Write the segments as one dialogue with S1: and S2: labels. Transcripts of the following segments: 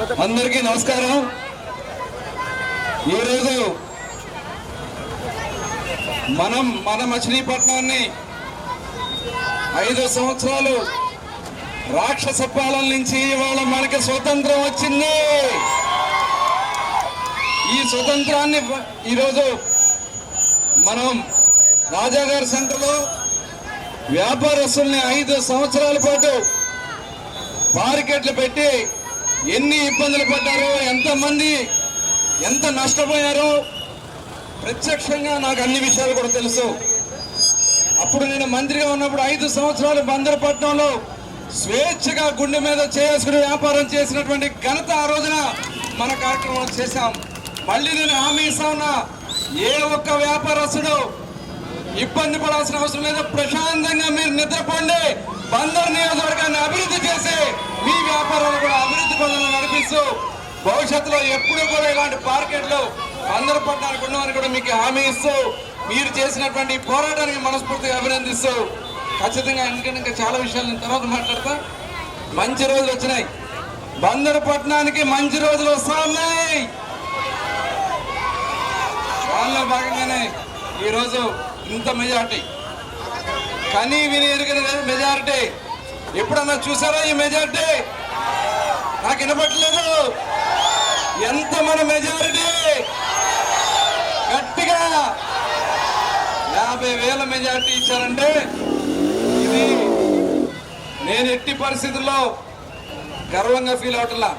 S1: అందరికీ నమస్కారం. ఈరోజు మనం మన మచిలీపట్నాన్ని ఐదు సంవత్సరాలు రాక్షస పాలన నుంచి ఇవాళ మనకి స్వతంత్రం వచ్చింది. ఈ స్వతంత్రాన్ని ఈరోజు మనం రాజాగారి సెంటర్లో వ్యాపారస్తుల్ని ఐదు సంవత్సరాల పాటు మార్కెట్లు పెట్టి ఎన్ని ఇబ్బందులు పడ్డారో ఎంతమంది ఎంత నష్టపోయారో ప్రత్యక్షంగా నాకు అన్ని విషయాలు కూడా తెలుసు. అప్పుడు నేను మంత్రిగా ఉన్నప్పుడు ఐదు సంవత్సరాలు బందరపట్నంలో స్వేచ్ఛగా గుండె మీద చేసుకుని వ్యాపారం చేసినటువంటి ఘనత ఆ రోజున మన కార్యక్రమం చేశాం. మళ్ళీ నేను హామీ ఇస్తా ఉన్నా ఏ ఒక్క వ్యాపారస్తుడు ఇబ్బంది పడాల్సిన అవసరం లేదు. ప్రశాంతంగా మీరు నిద్రపోండి. బందర్ నియోజకవర్గాన్ని అభివృద్ధి చేసి పనులను భవిష్యత్తులో ఎప్పుడు కూడా ఇలాంటి మార్కెట్లు అందరూ పట్టణానికి ఉండవని కూడా మీకు హామీ ఇస్తూ మీరు చేసినటువంటి పోరాటానికి మనస్ఫూర్తిగా అభినందిస్తూ ఖచ్చితంగా ఇంకా ఇంకా చాలా విషయాలు నేను తర్వాత మాట్లాడతా. మంచి రోజులు వచ్చినాయి. బందర్ పట్టణానికి మంచి రోజులు వస్తా ఉన్నాయి దానిలో భాగంగానే ఈరోజు ఇంత మెజార్టీ. కనీ విని ఎరిగిన మెజారిటీ. ఎప్పుడన్నా చూసారా ఈ మెజారిటీ? నాకు వినపట్లేదు ఎంత మన మెజారిటీ? గట్టిగా. యాభై వేల మెజారిటీ ఇచ్చారంటే ఇది నేను ఎట్టి పరిస్థితుల్లో గర్వంగా ఫీల్ అవట్లా.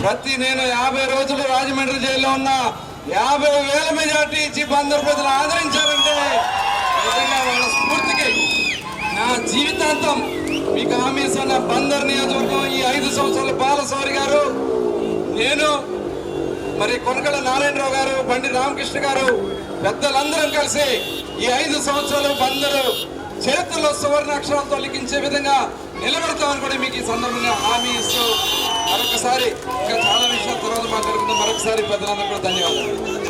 S1: ప్రతి నేను యాభై రోజులు రాజమండ్రి జైల్లో ఉన్న యాభై వేల మెజార్టీ ఇచ్చి బందరు ప్రజలు ఆదరించారంటే నిజంగా వాళ్ళ స్ఫూర్తికి నా జీవితాంతం మీకు హామీ ఇస్తున్న బందర్ నియోజకవర్గం ఈ ఐదు సంవత్సరాల బాలస్వామి గారు నేను మరి కొనకల నారాయణరావు గారు బండి రామకృష్ణ గారు పెద్దలందరం కలిసి ఈ ఐదు సంవత్సరాలు బందరు చేతుల్లో సువర్ణ అక్షరాలతో లిఖించే విధంగా నిలబెడతామని కూడా మీకు ఈ సందర్భంగా హామీ ఇస్తూ మరొకసారి ఇంకా చాలా విషయాల తర్వాత మాట్లాడుకుందాం. మరొకసారి పెద్దలందరూ కూడా ధన్యవాదాలు.